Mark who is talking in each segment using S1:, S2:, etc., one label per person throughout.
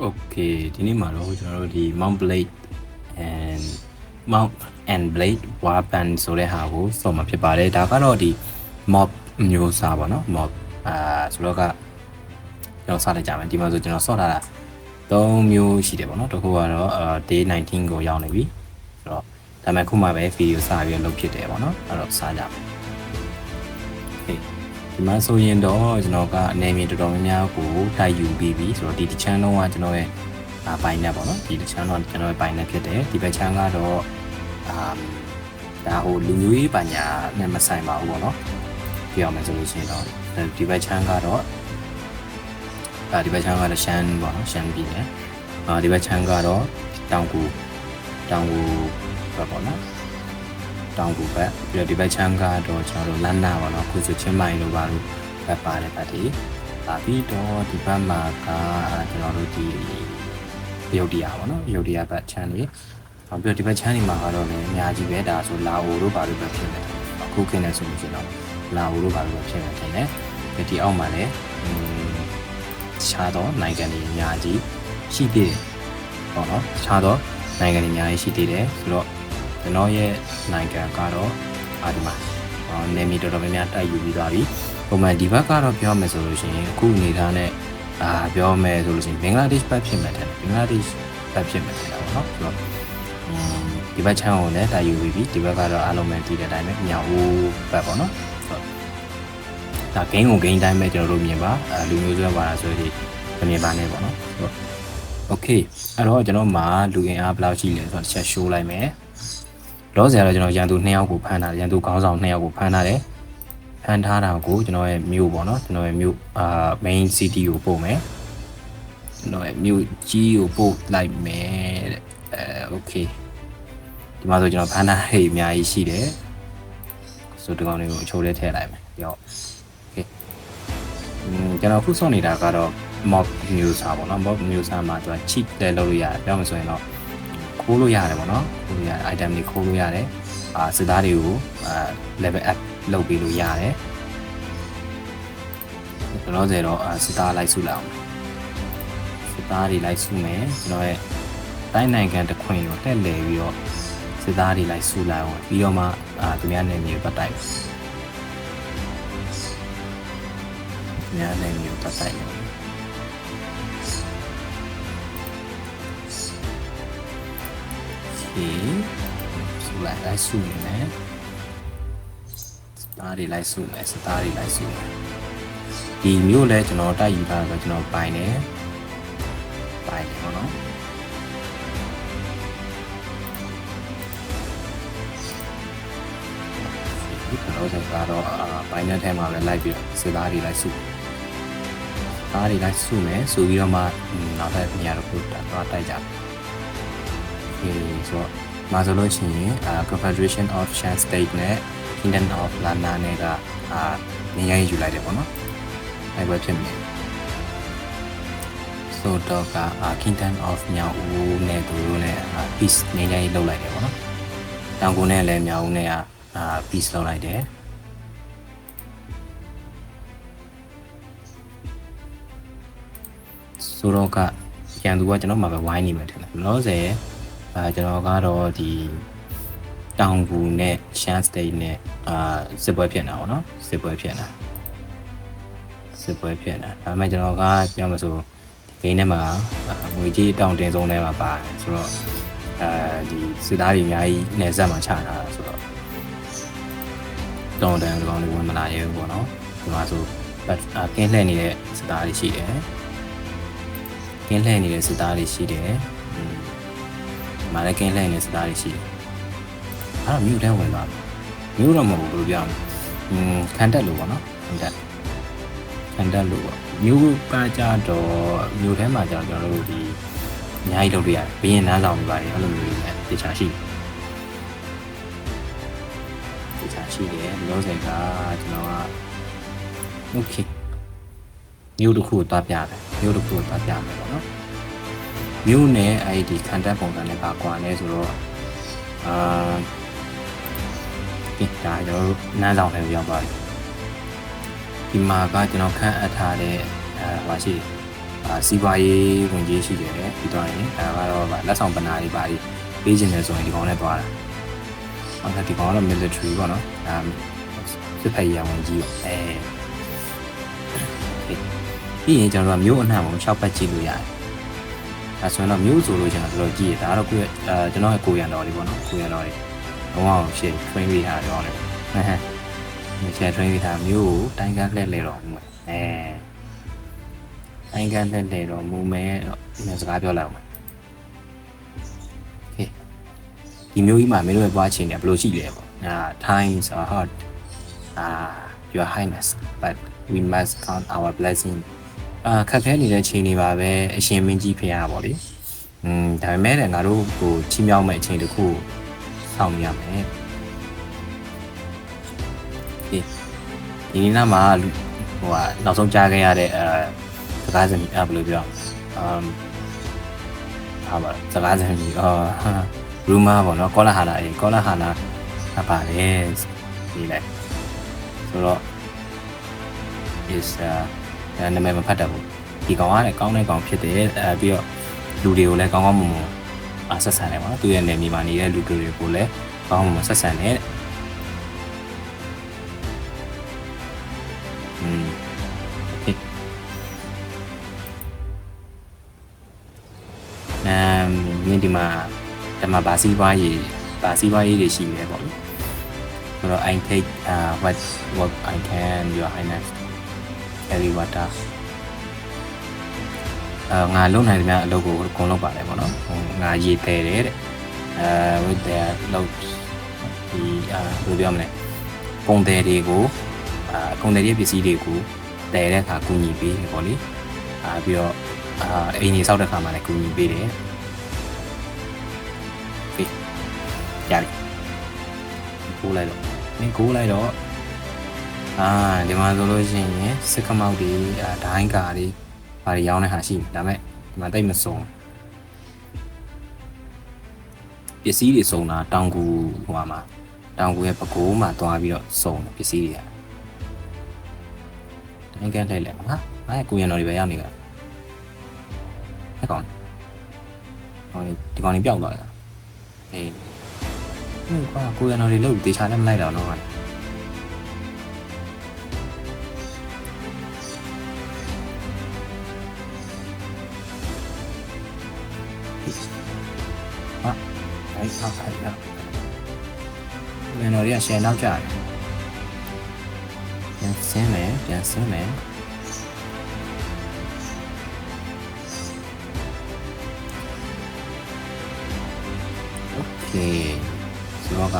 S1: โอเคဒီနေ့မှာတော့ကျွန်တော်တို့ဒီ mount blade and mount and blade weapon ဆိုတဲ့ဟာကိုစောမှာဖြစ်ပါတယ်ဒါကတော့ဒီ mob မျိုးစားပါเนาะ mob အာဆိုတော့ကကျွန်တော်စလိုက်ကြမယ်ဒီမှာဆိုကျွန်တော်စော့ထားတာ၃မျိုးရှိတယ်ပေါ့เนาะတစ်ခုကတော့အာ day 19ကိုရောက်နေပြီဆိုတော့ဒါပေမဲ့ခုမှပဲဗီဒီယိုစပြီးတော့လုပ်ဖြစ်တယ်ပေါ့เนาะအဲ့တော့စကြမယ် okay ဒီမှာဆိုရင်တော့ကျွန်တော်ကအနေမြင်တော်တော်များများကိုတိုက်ယူပြီးပြီဆိုတော့ဒီတစ်ချမ်းလုံးကကျွန်တော်ရဲ့အာပိုင် net ပေါ့နော်ဒီတစ်ချမ်းတော့ကျွန်တော်ရဲ့ပိုင် net ဖြစ်တယ်ဒီဘက်ချမ်းကတော့အာဒါဟိုလူမျိုးရေးပညာနဲ့မဆိုင်ပါဘူးပေါ့နော်ပြောရမယ်ဆိုလို့ရှိရင်တော့ဒီဘက်ချမ်းကတော့အာဒီဘက်ချမ်းကတော့ရှမ်းပေါ့နော်ရှမ်းပြည်နယ်အာဒီဘက်ချမ်းကတော့တောင်ကူတောင်ကူဘက်ပေါ့နော် တောင်ကူဘက်ပြီးတော့ဒီဘက်ချမ်းကတော့ကျွန်တော်တို့လမ်းနာပါတော့ခုဆိုချင်းမိုင်လိုပါလို့ဘက်ပါတယ်ဗတ်ဒီပါပြီးတော့ဒီဘက်မှာကကျွန်တော်တို့ဒီရုတ်တရားပါနော်ရုတ်တရားဘက်ချမ်းလေးနောက်ပြီးတော့ဒီဘက်ချမ်းတွေမှာကတော့လည်းအများကြီးပဲဒါဆိုလာအိုတို့ပါလို့ပဲဖြစ်နေတယ်အခုခင်းနေဆိုလို့ရှိရင်တော့လာအိုတို့ပါလို့ပဲဖြစ်နေတယ်နဲ့ဒီအောက်မှာလည်းခြားတော့နိုင်ငံတွေအများကြီးရှိသေးတယ်ပေါ့နော်ခြားတော့နိုင်ငံတွေအများကြီးရှိသေးတယ်ဆိုတော့ ကျွန်တော်ရဲ့နိုင်ငံကတော့အာဒီမှာအော်နေမီတော်တော်များများတိုက်ယူပြီးသွားပြီပုံမှန်ဒီဘက်ကတော့ပြောမယ်ဆိုလို့ရှိရင်အခုအနေထားနဲ့အာပြောမယ်ဆိုလို့ရှိရင်ဘင်္ဂလားဒေ့ရှ်ဘက်ဖြစ်မယ်တဲ့ဘင်္ဂလားဒေ့ရှ်ဘက်ဖြစ်မယ်တဲ့ပေါ့နော်ဆိုတော့ဒီဘက်ချမ်းကိုလည်းတိုက်ယူပြီးပြီဒီဘက်ကတော့အားလုံးပဲဒီတဲ့အတိုင်းပဲမြောက်ဦးဘက်ပေါ့နော်ဆိုတော့ဒါဂိမ်းကိုဂိမ်းတိုင်းပဲကျွန်တော်တို့မြင်ပါအဲလူမျိုးစွဲပါတာဆိုရင်ဒီမြင်ပါနေပေါ့နော်ဆိုတော့ okay အဲ့တော့ကျွန်တော်မှာလူအင်အားဘယ်လောက်ရှိလဲဆိုတော့တစ်ချက် show လိုက်မယ် လောဆယ်ကတော့ကျွန်တော်ရန်သူ2ယောက်ကိုဖမ်းထားတယ်ရန်သူခေါင်းဆောင်2ယောက်ကိုဖမ်းထားတယ်ဖမ်းထားတာကိုကျွန်တော်ရဲ့မြို့ပေါ့နော်ကျွန်တော်ရဲ့မြို့အာ main city ကိုပို့မယ်ကျွန်တော်ရဲ့မြို့ကြီးကိုပို့လိုက်မယ်တဲ့အဲ okay ဒီမှာဆိုကျွန်တော်ဖမ်းထားရေးအများကြီးရှိတယ်ဆိုဒီကောင်လေးကိုအချိုးလေးထည့်လိုက်မယ်ပြီးတော့ okay ကျွန်တော်ခုစောင့်နေတာကတော့ mob news ဟာပေါ့နော် mob news မှာသူက cheat လဲလုပ်လို့ရတယ်ပြောမှဆိုရင်တော့ ခိုးလို့ရတယ်ပေါ့နော်ခိုးလို့ရတယ် item တွေခိုးလို့ရတယ်အာစစ်သားတွေကိုအာ level up လုပ်ပေးလို့ရတယ်ကျွန်တော်တို့တော့အာစစ်သားလိုက်စုလိုက်အောင်စစ်သားတွေလိုက်စုမယ်ကျွန်တော်ရဲ့တိုင်းနိုင်ငံတစ်ခွင်ကိုတက်လဲပြီးတော့စစ်သားတွေလိုက်စုလိုက်အောင်ပြီးတော့မှအာသူများနယ်မြေကိုပတ်တိုက်သူများနယ်မြေကိုပတ်တိုက် တယ်ဒီစုလိုက်လိုက်စုနေမယ်စတားတွေလိုက်စုမယ်စတားတွေလိုက်စုမယ်ဒီမျိုးလဲကျွန်တော်တိုက်ယူထားတော့ကျွန်တော်ပိုင်တယ်ပိုင်တယ်ပေါ့နော်ဒီကတော့ကျွန်တော်ကတော့ပိုင်တဲ့ထဲမှာလည်းလိုက်ပြီးစတားတွေလိုက်စုသားတွေလိုက်စုမယ်ဆိုပြီးတော့မှနောက်ထပ်နေရာတစ်ခုတော့တိုက်ကြတယ်ဒီ ဆိုတော့မှာဆိုလို့ရှိရင်အာ Confederation of Chan State နဲ့ Kingdom of Lana နဲ့ကအာနေရာယူလိုက်တယ်ပေါ့နော်အဲ့ဘက်ဖြစ်မယ်ဆိုတော့ကအာ Kingdom of မြောက်ဦးနဲ့သူတို့နဲ့အာ peace နေရာကြီးလုပ်လိုက်တယ်ပေါ့နော်တောင်ကိုနဲ့လည်းမြောက်ဦးနဲ့ကအာ peace လုပ်လိုက်တယ်ဆိုတော့ကရန်သူကကျွန်တော်မှပဲဝိုင်းနေမှာထင်တယ်လောဆယ် အာကျွန်တော်ကတော့ဒီတောင်ကူနဲ့ရှမ်းစတိတ်နဲ့အာစစ်ပွဲဖြစ်နေတာပေါ့နော်စစ်ပွဲဖြစ်နေတာစစ်ပွဲဖြစ်နေတာဒါပေမဲ့ကျွန်တော်ကပြောမှဆိုဂိမ်းထဲမှာငွေကြီးတောင်တင်ဆုံးထဲမှာပါတယ်ဆိုတော့အဲဒီစစ်သားတွေအများကြီးနေဆက်မှာချထားတာဆိုတော့တောင်တန်းကောင်တွေဝင်မလာရဲဘူးပေါ့နော်ဒီမှာဆိုကင်းလှည့်နေတဲ့စစ်သားတွေရှိတယ်ကင်းလှည့်နေတဲ့စစ်သားတွေရှိတယ်อืม မာလည်းကင်းလှည့်နေစသားတွေရှိတယ်။အဲ့တော့မြို့ထဲဝင်သွားတယ်။မြို့တော့မဟုတ်ဘူးဘယ်လိုပြောမလဲ။อืมခံတက်လို့ပေါ့နော်။ခံတက်။ခံတက်လို့ပေါ့။မြို့ကကြတော့မြို့ထဲမှာကြတော့ကျွန်တော်တို့ဒီအများကြီးလုပ်လို့ရတယ်။ဘရင်နန်းဆောင်တွေပါတယ်အဲ့လိုမျိုးတွေလည်းတခြားရှိတယ်။တခြားရှိတယ်။လို့စိတ်ကကျွန်တော်က okay မြို့တစ်ခုကိုတွားပြတယ်။မြို့တစ်ခုကိုတွားပြမယ်ပေါ့နော်။ မြို့နယ်အဲ့ဒီခံတက်ပုံစံနဲ့ပါကွာလဲဆိုတော့အာဒီဒါကျွန်တော်တို့နန်းဆောင်ထဲရောက်ပါပြီဒီမှာကကျွန်တော်ခန့်အပ်ထားတဲ့အဲဟာရှိတယ်အာစီးပွားရေးဝင်ကြီးရှိတယ်ပြီးတော့ရင်ဒါကတော့ဗာလက်ဆောင်ပနာလေးပါလေးပေးခြင်းတယ်ဆိုရင်ဒီကောင်နဲ့သွားတာဟုတ်ကဲ့ဒီကောင်ကတော့ military ပေါ့နော်ဒါစစ်ဖက်ရေးဝင်ကြီးပေါ့အဲပြီးရင်ကျွန်တော်တို့ကမြို့အနှံ့ကို6ပတ်ကြည့်လို့ရတယ် ဒါဆိုရင်တော့မြို့ဆိုလို့ကျွန်တော်တော်တော်ကြည့်ရဒါကတော့ကိုယ့်ရဲ့အဲကျွန်တော်ရဲ့ကိုယ်ရံတော်လေးပေါ့နော်ကိုယ်ရံတော်လေးဘောင်းအောင်ရှေ့ train ပေးထားတော့တယ်ဟမ်ဟမ်ဒီချဲ train ပေးထားမြို့ကိုတိုင်းကန်းလှည့်လဲတော့မှုအဲတိုင်းကန်းလှည့်လဲတော့မူမဲတော့ဒီမှာစကားပြောလိုက်အောင်โอเคဒီမျိုးကြီးမှာမင်းတို့ရဲ့ပွားချိန်เนี่ยဘယ်လိုရှိလဲပေါ့အာ times are hard ah your highness but we must count our blessing အာခက်ခဲနေတဲ့ချိန်တွေပါပဲအရှင်မင်းကြီးဖေရပါလေอืมဒါပေမဲ့လည်းငါတို့ကိုချီးမြှောက်မဲ့အချိန်တစ်ခုစောင့်ရမယ်ဒီဒီနေ့နားမှာလူဟိုကနောက်ဆုံးကြားခဲ့ရတဲ့အဲစကားစင်အဲဘယ်လိုပြောအမ်ဟာပါစကားစင်ကြီးအော်ရူမာပေါ့နော်ကောလာဟာလာအေကောလာဟာလာအပါလေဒီလိုက်ဆိုတော့ is အဲနာမည်မဖတ်တတ်ဘူးဒီကောင်ကလည်းကောင်းတဲ့ကောင်ဖြစ်တယ်အဲပြီးတော့လူတွေကိုလည်းကောင်းကောင်းမွန်မွန်အဆက်ဆံတယ်ပေါ့နော်သူရဲ့နေမြေမှာနေတဲ့လူတွေကိုလည်းကောင်းကောင်းမွန်မွန်ဆက်ဆံတယ်อืมโอเคအမ်မြင်ဒီမှာဒီမှာဘာစီးပွားရေးဘာစီးပွားရေးတွေရှိနေတယ်ပေါ့နော်ဆိုတော့ I take uh what what I can your highness carry water အာငါလုံနိုင်တယ်များအလုပ်ကိုအကုန်လုပ်ပါတယ်ပေါ့နော်ဟိုငါရေပယ်တယ်တဲ့အဲ with the လောက်ဒီအာဘယ်လိုပြောမလဲပုံတယ်တွေကိုအာပုံတယ်ရဲ့ပစ္စည်းတွေကိုတည်တဲ့အခါကူညီပေးတယ်ပေါ့လေအာပြီးတော့အာအိမ်ကြီးစောက်တဲ့အခါမှာလည်းကူညီပေးတယ်ဟေးရပြီကိုးလိုက်တော့နင်ကိုးလိုက်တော့ အာဒီမှာဆိုလို့ရှိရင်စစ်ကမောက်တွေအာဒိုင်းကာတွေဘာတွေရောင်းတဲ့ဟာရှိတယ်ဒါပေမဲ့ဒီမှာတိတ်မစုံပစ္စည်းတွေစုံတာတောင်ကူဟိုမှာတောင်ကူရဲ့ပကိုးမှာသွားပြီးတော့စုံတယ်ပစ္စည်းတွေကတိုင်းကန်ထိုက်လဲဟာအဲကိုရံတော်တွေပဲရောက်နေကြအဲ့ကောင်ဟိုဒီကောင်ကြီးပျောက်သွားတာအေးဟိုကွာကိုရံတော်တွေလို့တေချာလည်းမလိုက်တော့တော့ အဲ့ဆောက်ခိုင်းတော့မင်းတို့ရရှယ်နောက်ကြတယ်ပြန်ဆင်းမယ်ပြန်ဆင်းမယ်โอเคဆိုတော့က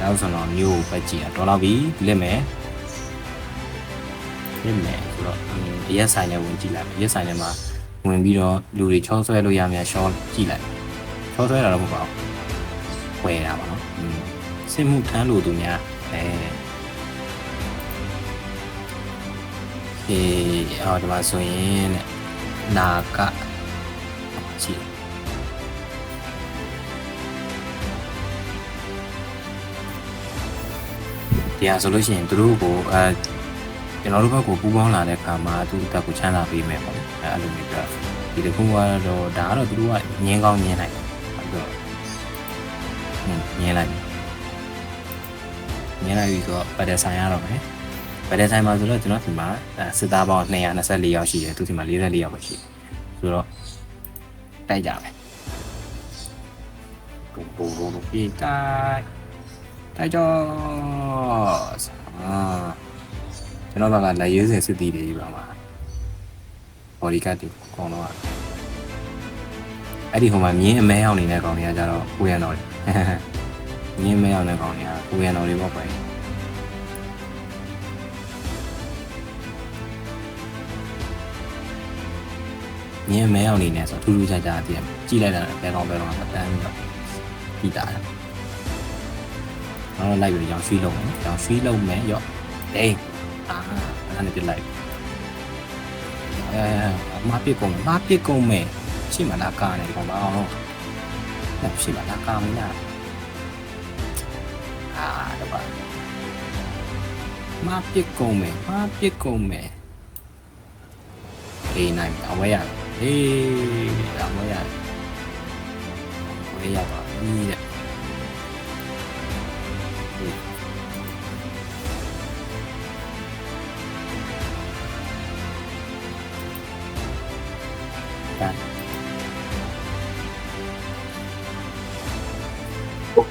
S1: နောက်ဆိုတော့မျိုးပဲကြည့်တာတော်တော့ပြီလက်မယ်လက်မယ်ဆိုတော့အရက်ဆိုင်နဲ့ဝင်ကြည့်လိုက်အရက်ဆိုင်ထဲမှာ ဝင်ပြီးတော့လူတွေချောဆွဲလို့ရမြန်ရှော့ကြည့်လိုက်ချောဆွဲတာတော့မဟုတ်ပါဘူးဝယ်တာပါနော်อืมစစ်မှုထမ်းလို့သူများအဲအေးအော်ဒီမှာဆိုရင်တဲ့နာကကြည့်တရားဆိုလို့ရှိရင်သူတို့ကိုအဲ ကျွန်တော်တို့ဘက်ကိုပူးပေါင်းလာတဲ့အခါမှာသူတို့ဘက်ကိုချမ်းသာပေးမယ်ပေါ့အဲအဲ့လိုမျိုးပြောဒီတစ်ခုကတော့ဒါကတော့သူတို့ကငင်းကောင်းငင်းနိုင်တယ်အဲ့တော့ဟင်းငင်းလိုက်ငင်းလိုက်ပြီးတော့ပတ်တဲ့ဆိုင်ရတော့မယ်ပတ်တဲ့ဆိုင်မှာဆိုတော့ကျွန်တော်ဒီမှာစစ်သားပေါင်း224ယောက်ရှိတယ်သူဒီမှာ44ယောက်ပဲရှိတယ်ဆိုတော့တိုက်ကြမယ်ဘုံဘုံဘုံပြေးတိုက်တိုက်ကြောအာ ကျွန်တော်ကလည်းရေးစင်စစ်တီးတွေကြီးပါမှာ body card တွေအကုန်လုံးอ่ะအဲ့ဒီဟိုမှာမြင်းအမဲအောင်နေတဲ့ကောင်တွေကကြတော့ကိုရံတော်တွေမြင်းအမဲအောင်တဲ့ကောင်တွေကကိုရံတော်တွေပေါ့ပဲမြင်းအမဲအောင်နေနေဆိုထူးထူးခြားခြားတည်းကြည့်လိုက်တာဘယ်ကောင်ဘယ်ကောင်မတန်းပြီးတော့ပြီးတာတယ်တော့လိုက်ပြီးရောင်ရွှေ့လုံးမယ်ရောင်ရွှေ့လုံးမယ်ရော့အေးအာအဲ့ဒါနဲ့ ပြလိုက်အဲမပစ်ကုန်မပစ်ကုန်မယ်ရှိမလားကားနေကောင်ပါအောင်တော့ရှိမလားကားမလားအာတော့ပါမပစ်ကုန်မယ်မပစ်ကုန်မယ်အေးနိုင်အောင်ဝဲရဟေး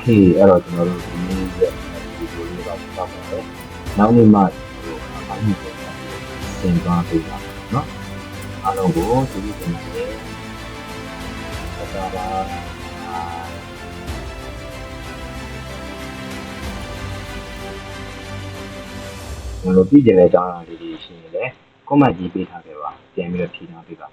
S2: Okay အဲ့တော့ကျွန်တော်တို့ဒီနေ့ရဲ့ဒီလိုလေးပါပါမယ်။နောက်နေ့မှဟိုအားလုံးကိုသင်သွားပေးပါနော်။အားလုံးကိုကျေးဇူးတင်ပါတယ်။ဆက်တာပါကျွန်တော်တို့ပြည်ကျင်တဲ့အကြောင်းအရာလေးတွေရှိရင်လည်း comment ကြီးပေးထားခဲ့ပါပြန်ပြီးတော့ဖြေထားပေးပါ